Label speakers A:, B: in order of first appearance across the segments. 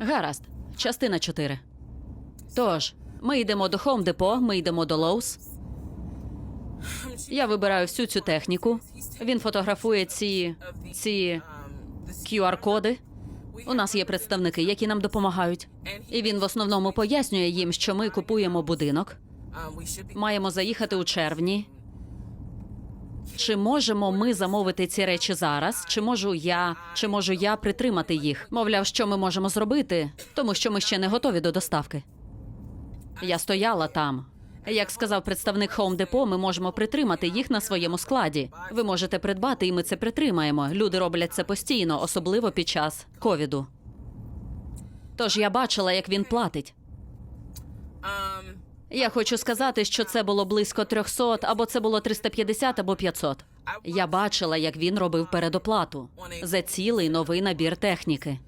A: Гаразд, частина 4. Тож, ми йдемо до Home Depot, ми йдемо до Lowe's. Я вибираю всю цю техніку. Він фотографує ці, ці QR-коди. У нас є представники, які нам допомагають. І він в основному пояснює їм, що ми купуємо будинок, маємо заїхати у червні. Чи можемо ми замовити ці речі зараз? Чи можу я, чи можу я притримати їх? Мовляв, що ми можемо зробити, тому що ми ще не готові до доставки. Я стояла там. Як сказав представник Home Depot, ми можемо притримати їх на своєму складі. Ви можете придбати, і ми це притримаємо. Люди роблять це постійно, особливо під час ковіду. Тож я бачила, як він платить. Я хочу сказати, що це було близько 300, або це було 350, або 500. Я бачила, як він робив передоплату за цілий новий набір техніки,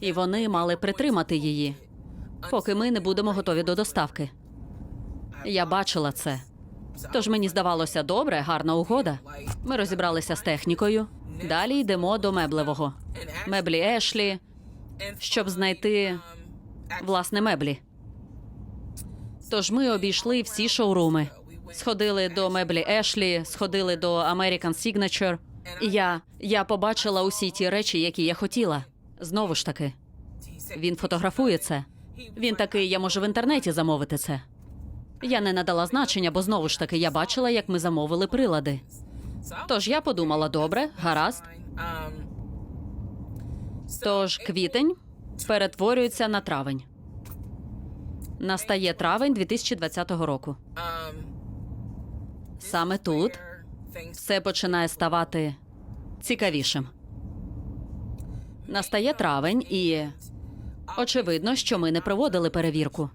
A: і вони мали притримати її, поки ми не будемо готові до доставки. Я бачила це. Тож мені здавалося добре, гарна угода. Ми розібралися з технікою. Далі йдемо до меблевого. Меблі Ешлі, щоб знайти власне меблі. Тож ми обійшли всі шоуруми. Сходили до меблі Ешлі, сходили до American Signature. І я, я побачила усі ті речі, які я хотіла. Знову ж таки, він фотографує це. Він такий, я можу в інтернеті замовити це. Я не надала значення, бо знову ж таки я бачила, як ми замовили прилади. Тож я подумала, добре, гаразд. Тож квітень перетворюється на травень. Настає травень 2020 року. Саме тут все починає ставати цікавішим. Настає травень, і очевидно, що ми не проводили перевірку.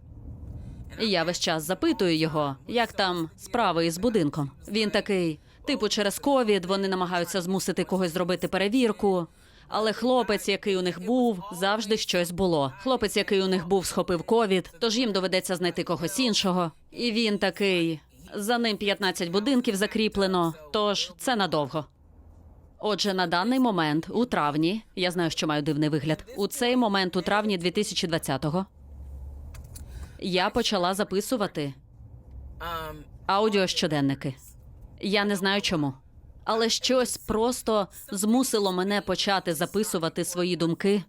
A: Я весь час запитую його, як там справи із будинком. Він такий, типу, через ковід вони намагаються змусити когось зробити перевірку. Але хлопець, який у них був, завжди щось було. Хлопець, який у них був, схопив ковід, тож їм доведеться знайти когось іншого. І він такий. За ним 15 будинків закріплено, тож це надовго. Отже, на даний момент, у травні, я знаю, що маю дивний вигляд. У цей момент, у травні 2020-го, я почала записувати аудіощоденники. Я не знаю чому. Але щось просто змусило мене почати записувати свої думки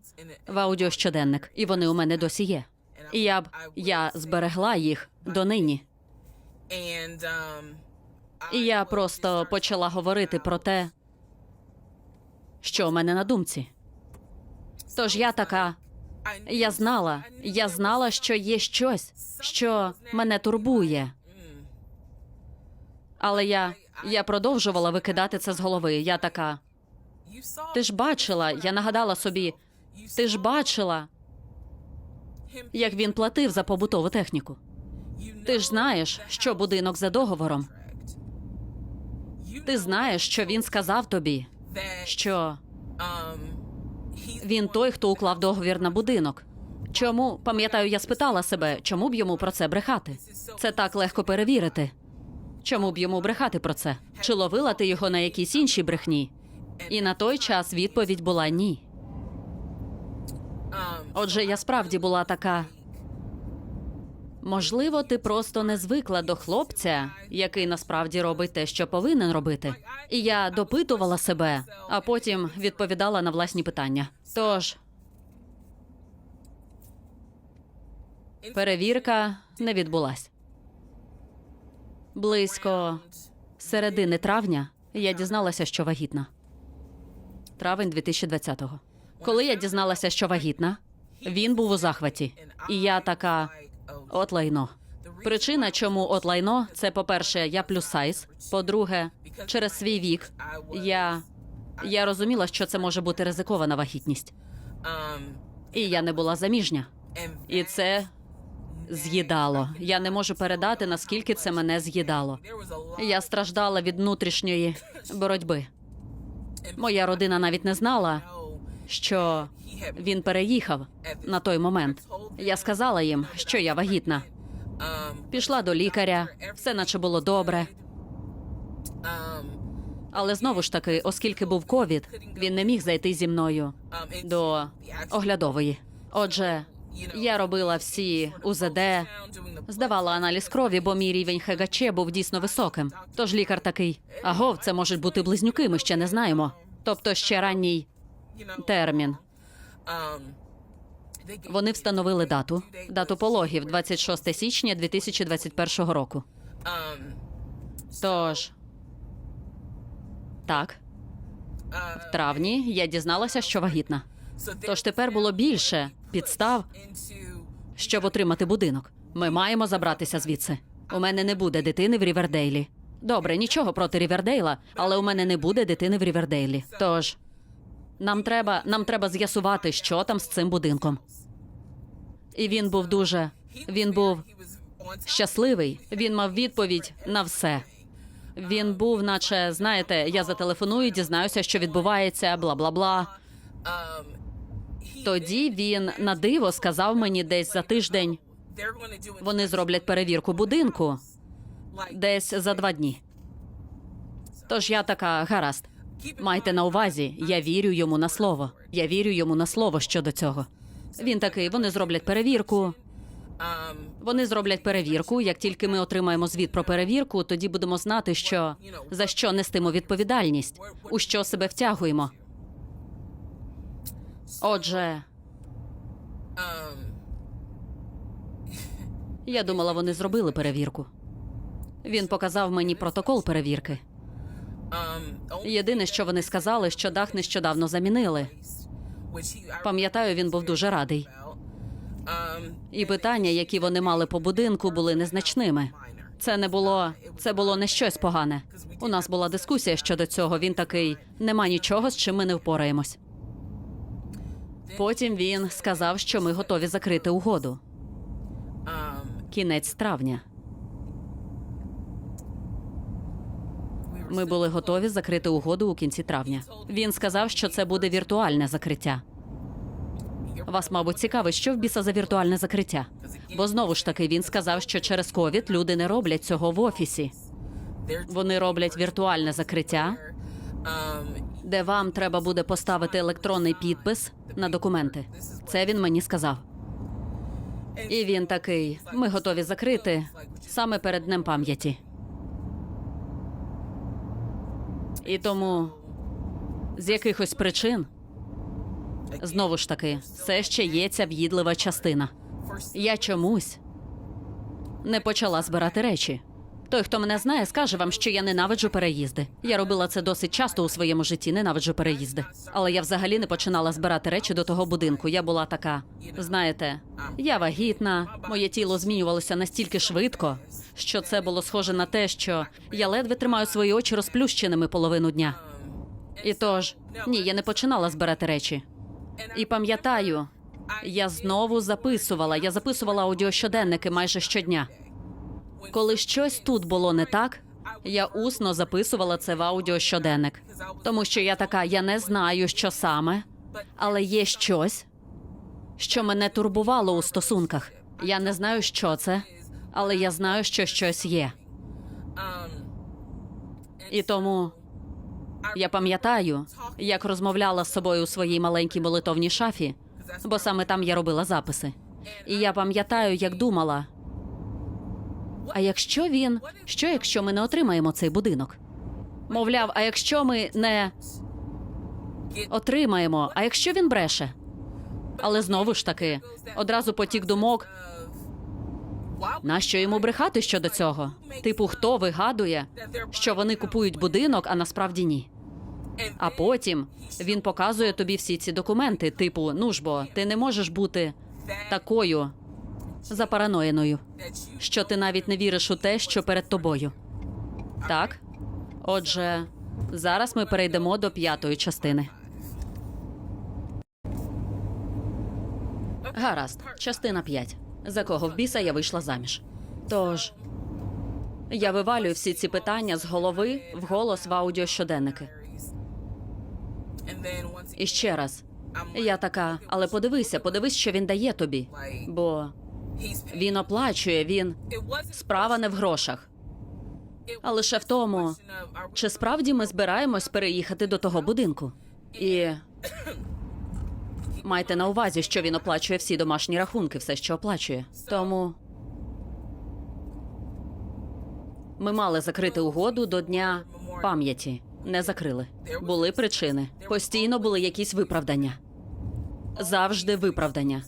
A: в аудіощоденник, і вони у мене досі є. І я б я зберегла їх донині. І я просто почала говорити про те, що у мене на думці. Тож я така. Я знала, я знала, що є щось, що мене турбує. Але я, я продовжувала викидати це з голови. Я така. Ти ж бачила, я нагадала собі, ти ж бачила, як він платив за побутову техніку. Ти ж знаєш, що будинок за договором. Ти знаєш, що він сказав тобі, що він той, хто уклав договір на будинок. Чому пам'ятаю, я спитала себе, чому б йому про це брехати? Це так легко перевірити. Чому б йому брехати про це? Чи ловила ти його на якійсь іншій брехні? І на той час відповідь була ні. Отже, я справді була така. Можливо, ти просто не звикла до хлопця, який насправді робить те, що повинен робити. І я допитувала себе, а потім відповідала на власні питання. Тож перевірка не відбулась. Близько середини травня я дізналася, що вагітна. Травень 2020-го. Коли я дізналася, що вагітна, він був у захваті. І я така: от лайно. Причина, чому от лайно, це по-перше, я плюс сайз. По-друге, через свій вік я, я розуміла, що це може бути ризикована вагітність. І я не була заміжня. І це з'їдало. Я не можу передати, наскільки це мене з'їдало. Я страждала від внутрішньої боротьби. Моя родина навіть не знала, що він переїхав на той момент. Я сказала їм, що я вагітна. Пішла до лікаря, все наче було добре. Але знову ж таки, оскільки був ковід, він не міг зайти зі мною до оглядової. Отже, я робила всі УЗД, здавала аналіз крові, бо мій рівень ХГЧ був дійсно високим. Тож лікар такий: агов, це можуть бути близнюки, ми ще не знаємо. Тобто ще ранній термін. Вони встановили дату, дату пологів 26 січня 2021 року. Тож, так, в травні я дізналася, що вагітна. Тож тепер було більше підстав, щоб отримати будинок. Ми маємо забратися звідси. У мене не буде дитини в Рівердейлі. Добре, нічого проти Рівердейла, але у мене не буде дитини в Рівердейлі. Тож нам треба, нам треба з'ясувати, що там з цим будинком. І він був дуже. Він був щасливий. Він мав відповідь на все. Він був, наче, знаєте, я зателефоную, дізнаюся, що відбувається, бла бла бла. Тоді він на диво сказав мені десь за тиждень. Вони зроблять перевірку будинку десь за два дні. Тож я така гаразд. Майте на увазі, я вірю йому на слово. Я вірю йому на слово щодо цього. Він такий, вони зроблять перевірку. Вони зроблять перевірку. Як тільки ми отримаємо звіт про перевірку, тоді будемо знати, що за що нестимо відповідальність, у що себе втягуємо. Отже, я думала, вони зробили перевірку. Він показав мені протокол перевірки. Єдине, що вони сказали, що дах нещодавно замінили. Пам'ятаю, він був дуже радий. І питання, які вони мали по будинку, були незначними. Це не було це було не щось погане. У нас була дискусія щодо цього. Він такий: нема нічого, з чим ми не впораємось. Потім він сказав, що ми готові закрити угоду. Кінець травня. Ми були готові закрити угоду у кінці травня. Він сказав, що це буде віртуальне закриття. Вас, мабуть, цікавить, що в біса за віртуальне закриття. Бо знову ж таки він сказав, що через ковід люди не роблять цього в офісі. Вони роблять віртуальне закриття, де вам треба буде поставити електронний підпис на документи. Це він мені сказав. І він такий: ми готові закрити саме перед днем пам'яті. І тому з якихось причин знову ж таки все ще є ця в'їдлива частина. Я чомусь не почала збирати речі. Той, хто мене знає, скаже вам, що я ненавиджу переїзди. Я робила це досить часто у своєму житті, ненавиджу переїзди. Але я взагалі не починала збирати речі до того будинку. Я була така, знаєте, я вагітна, моє тіло змінювалося настільки швидко, що це було схоже на те, що я ледве тримаю свої очі розплющеними половину дня. І тож, ні, я не починала збирати речі. І пам'ятаю, я знову записувала. Я записувала аудіощоденники майже щодня. Коли щось тут було не так, я усно записувала це в аудіощоденник. Тому що я така, я не знаю, що саме, але є щось, що мене турбувало у стосунках. Я не знаю, що це, але я знаю, що щось є. І тому я пам'ятаю, як розмовляла з собою у своїй маленькій молитовній шафі, бо саме там я робила записи. І я пам'ятаю, як думала. А якщо він, що якщо ми не отримаємо цей будинок? Мовляв, а якщо ми не отримаємо, а якщо він бреше? Але знову ж таки, одразу потік думок. Нащо йому брехати щодо цього? Типу, хто вигадує, що вони купують будинок, а насправді ні. А потім він показує тобі всі ці документи, типу, ну ж бо, ти не можеш бути такою запараноєною, що ти навіть не віриш у те, що перед тобою. Так? Отже, зараз ми перейдемо до п'ятої частини. Гаразд, частина 5. За кого в біса я вийшла заміж. Тож я вивалюю всі ці питання з голови в голос в аудіощоденники. І ще раз, я така, але подивися, подивись, що він дає тобі. Бо він оплачує, він справа не в грошах, а лише в тому, чи справді ми збираємось переїхати до того будинку. І Майте на увазі, що він оплачує всі домашні рахунки, все, що оплачує. Тому ми мали закрити угоду до дня пам'яті. Не закрили. Були причини. Постійно були якісь виправдання. Завжди виправдання.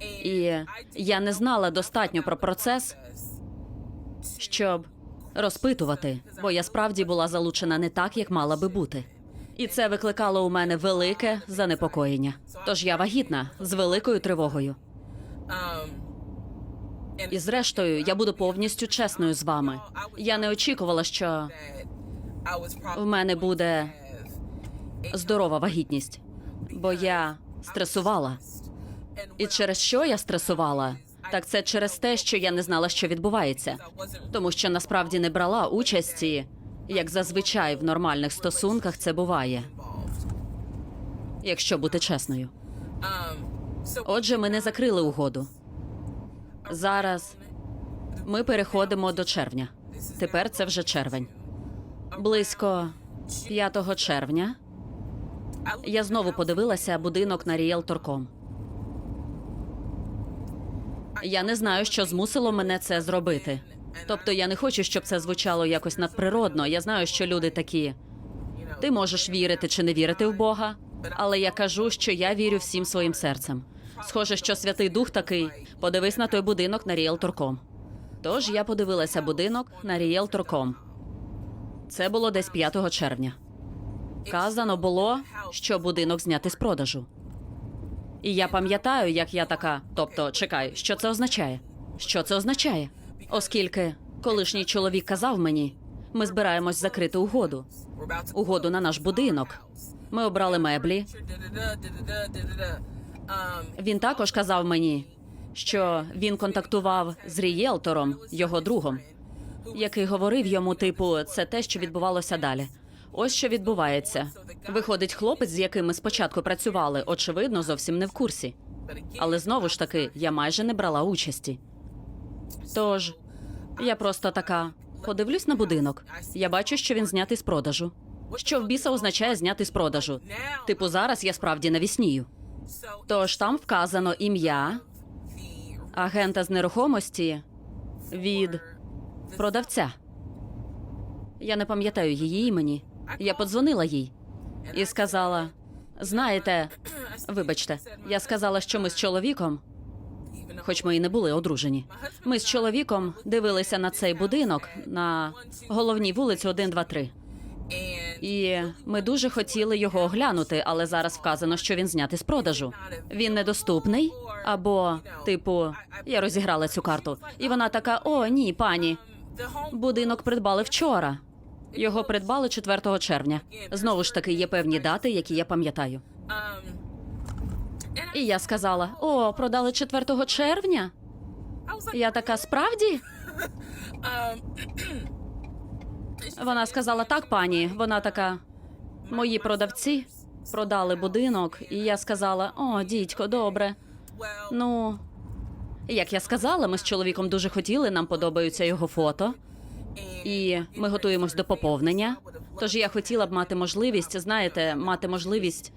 A: І я не знала достатньо про процес, щоб розпитувати, бо я справді була залучена не так, як мала би бути. І це викликало у мене велике занепокоєння. Тож я вагітна з великою тривогою. І зрештою, я буду повністю чесною з вами. Я не очікувала, що в мене буде здорова вагітність, бо я стресувала. І через що я стресувала? Так це через те, що я не знала, що відбувається, тому що насправді не брала участі, як зазвичай в нормальних стосунках це буває, якщо бути чесною. Отже, ми не закрили угоду. Зараз ми переходимо до червня. Тепер це вже червень. Близько 5 червня я знову подивилася будинок на Realtor.com. Я не знаю, що змусило мене це зробити. Тобто я не хочу, щоб це звучало якось надприродно. Я знаю, що люди такі. Ти можеш вірити чи не вірити в Бога, але я кажу, що я вірю всім своїм серцем. Схоже, що Святий Дух такий. Подивись на той будинок на Realtor.com. Тож я подивилася будинок на Realtor.com. Це було десь 5 червня. Казано було, що будинок зняти з продажу. І я пам'ятаю, як я така. Тобто, чекай, що це означає? Що це означає? Оскільки колишній чоловік казав мені, ми збираємось закрити угоду, угоду на наш будинок. Ми обрали меблі. Він також казав мені, що він контактував з рієлтором, його другом, який говорив йому, типу, це те, що відбувалося далі. Ось що відбувається. Виходить, хлопець, з яким ми спочатку працювали, очевидно, зовсім не в курсі. Але знову ж таки, я майже не брала участі. Тож я просто така подивлюсь на будинок. Я бачу, що він знятий з продажу. Що в біса означає зняти з продажу? Типу, зараз я справді навіснію. Тож там вказано ім'я агента з нерухомості від продавця. Я не пам'ятаю її імені. Я подзвонила їй і сказала: знаєте, вибачте, я сказала, що ми з чоловіком, хоч ми і не були одружені. Ми з чоловіком дивилися на цей будинок на головній вулиці 1, 2, 3. І ми дуже хотіли його оглянути, але зараз вказано, що він знятий з продажу. Він недоступний, або, типу, я розіграла цю карту, і вона така: о, ні, пані, будинок придбали вчора. Його придбали 4 червня. Знову ж таки, є певні дати, які я пам'ятаю. І я сказала: О, продали 4 червня. Я така, справді? Вона сказала так, пані. Вона така. Мої продавці продали будинок, і я сказала: О, дідько, добре. Ну, як я сказала, ми з чоловіком дуже хотіли, нам подобаються його фото, і ми готуємось до поповнення. Тож я хотіла б мати можливість, знаєте, мати можливість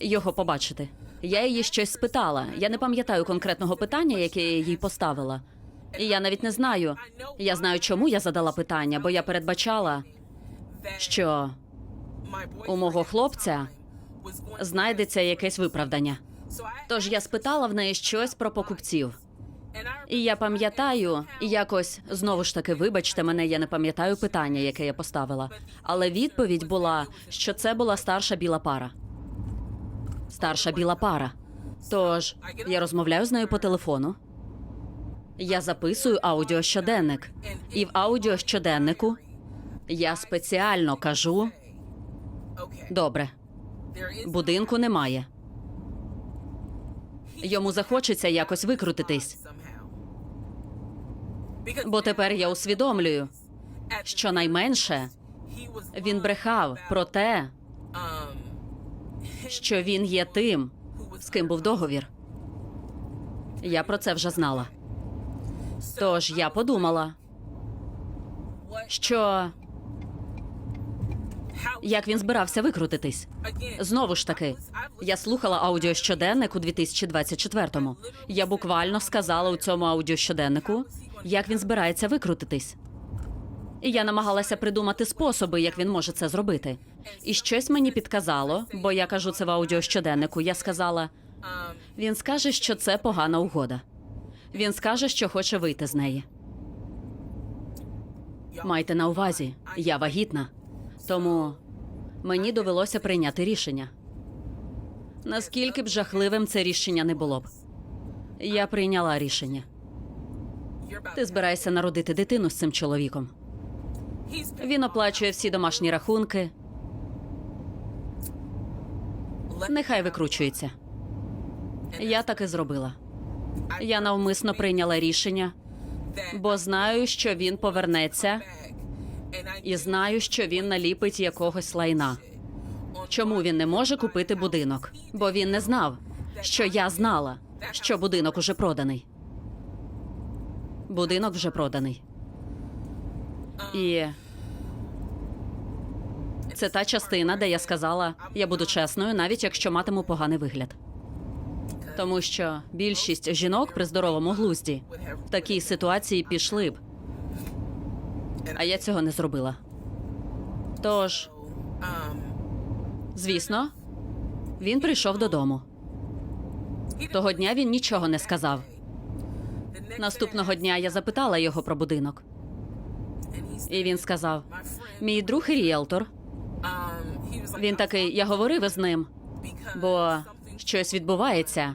A: його побачити. Я її щось спитала. Я не пам'ятаю конкретного питання, яке я їй поставила. І я навіть не знаю. Я знаю, чому я задала питання, бо я передбачала, що у мого хлопця знайдеться якесь виправдання. Тож я спитала в неї щось про покупців. І я пам'ятаю, якось знову ж таки, вибачте мене, я не пам'ятаю питання, яке я поставила. Але відповідь була, що це була старша біла пара. Старша біла пара. Тож я розмовляю з нею по телефону. Я записую аудіощоденник. І в аудіощоденнику я спеціально кажу: добре, будинку немає. Йому захочеться якось викрутитись. Бо тепер я усвідомлюю, що найменше він брехав про те, що він є тим, з ким був договір. Я про це вже знала. Тож я подумала, що Як він збирався викрутитись? Знову ж таки, я слухала аудіощоденник у 2024-му. Я буквально сказала у цьому аудіощоденнику, як він збирається викрутитись. І я намагалася придумати способи, як він може це зробити. І щось мені підказало, бо я кажу це в аудіощоденнику. Я сказала: він скаже, що це погана угода. Він скаже, що хоче вийти з неї. Майте на увазі, я вагітна. Тому мені довелося прийняти рішення. Наскільки б жахливим це рішення не було б. Я прийняла рішення. Ти збираєшся народити дитину з цим чоловіком. Він оплачує всі домашні рахунки. Нехай викручується. Я так і зробила. Я навмисно прийняла рішення, бо знаю, що він повернеться, і знаю, що він наліпить якогось лайна. Чому він не може купити будинок? Бо він не знав, що я знала, що будинок уже проданий. Будинок вже проданий. І це та частина, де я сказала, я буду чесною, навіть якщо матиму поганий вигляд. Тому що більшість жінок при здоровому глузді в такій ситуації пішли б. А я цього не зробила. Тож, звісно, він прийшов додому. Того дня він нічого не сказав. Наступного дня я запитала його про будинок, і він сказав: мій друг ріелтор. Він такий, я говорив із ним, бо щось відбувається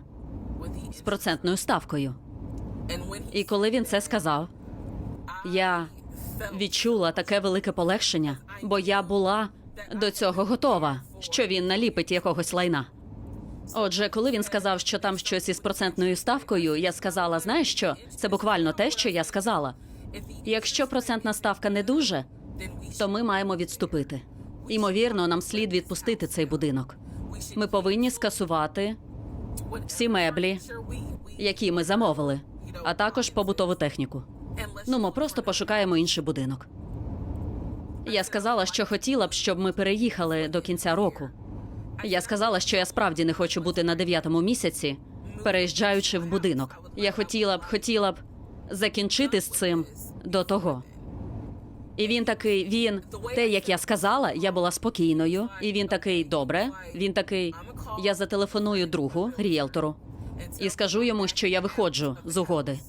A: з процентною ставкою. І коли він це сказав, я відчула таке велике полегшення, бо я була до цього готова, що він наліпить якогось лайна. Отже, коли він сказав, що там щось із процентною ставкою, я сказала: знаєш що? Це буквально те, що я сказала. Якщо процентна ставка не дуже, то ми маємо відступити. Ймовірно, нам слід відпустити цей будинок. Ми повинні скасувати всі меблі, які ми замовили, а також побутову техніку. Ну, ми просто пошукаємо інший будинок. Я сказала, що хотіла б, щоб ми переїхали до кінця року. Я сказала, що я справді не хочу бути на дев'ятому місяці, переїжджаючи в будинок. Я хотіла б, хотіла б закінчити з цим до того. І він такий, він те, як я сказала, я була спокійною. І він такий, добре. Він такий, я зателефоную другу ріелтору і скажу йому, що я виходжу з угоди.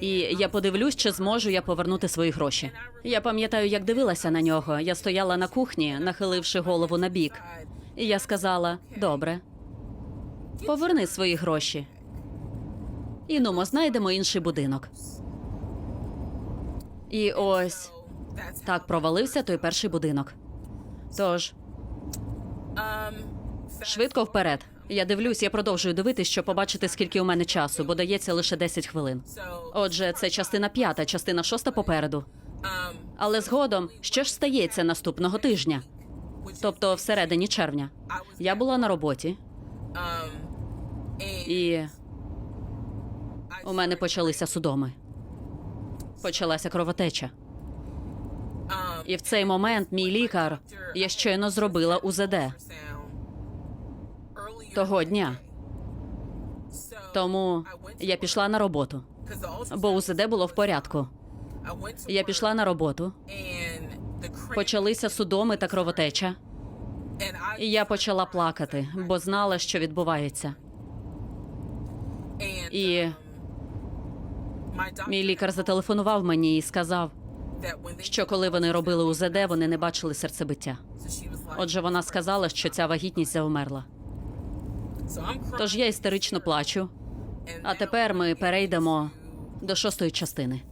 A: І я подивлюсь, чи зможу я повернути свої гроші. Я пам'ятаю, як дивилася на нього. Я стояла на кухні, нахиливши голову на бік. І я сказала: добре, поверни свої гроші. І нумо знайдемо інший будинок. І ось так провалився той перший будинок. Тож, швидко вперед. Я дивлюсь, я продовжую дивитись, щоб побачити, скільки у мене часу, бо дається лише 10 хвилин. Отже, це частина п'ята, частина шоста попереду. Але згодом, що ж стається наступного тижня? Тобто всередині червня. Я була на роботі, і у мене почалися судоми. Почалася кровотеча. І в цей момент мій лікар я щойно зробила УЗД того дня. Тому я пішла на роботу, бо УЗД було в порядку. Я пішла на роботу, почалися судоми та кровотеча, і я почала плакати, бо знала, що відбувається. І мій лікар зателефонував мені і сказав, що коли вони робили УЗД, вони не бачили серцебиття. Отже, вона сказала, що ця вагітність завмерла. Тож я істерично плачу. А тепер ми перейдемо до шостої частини.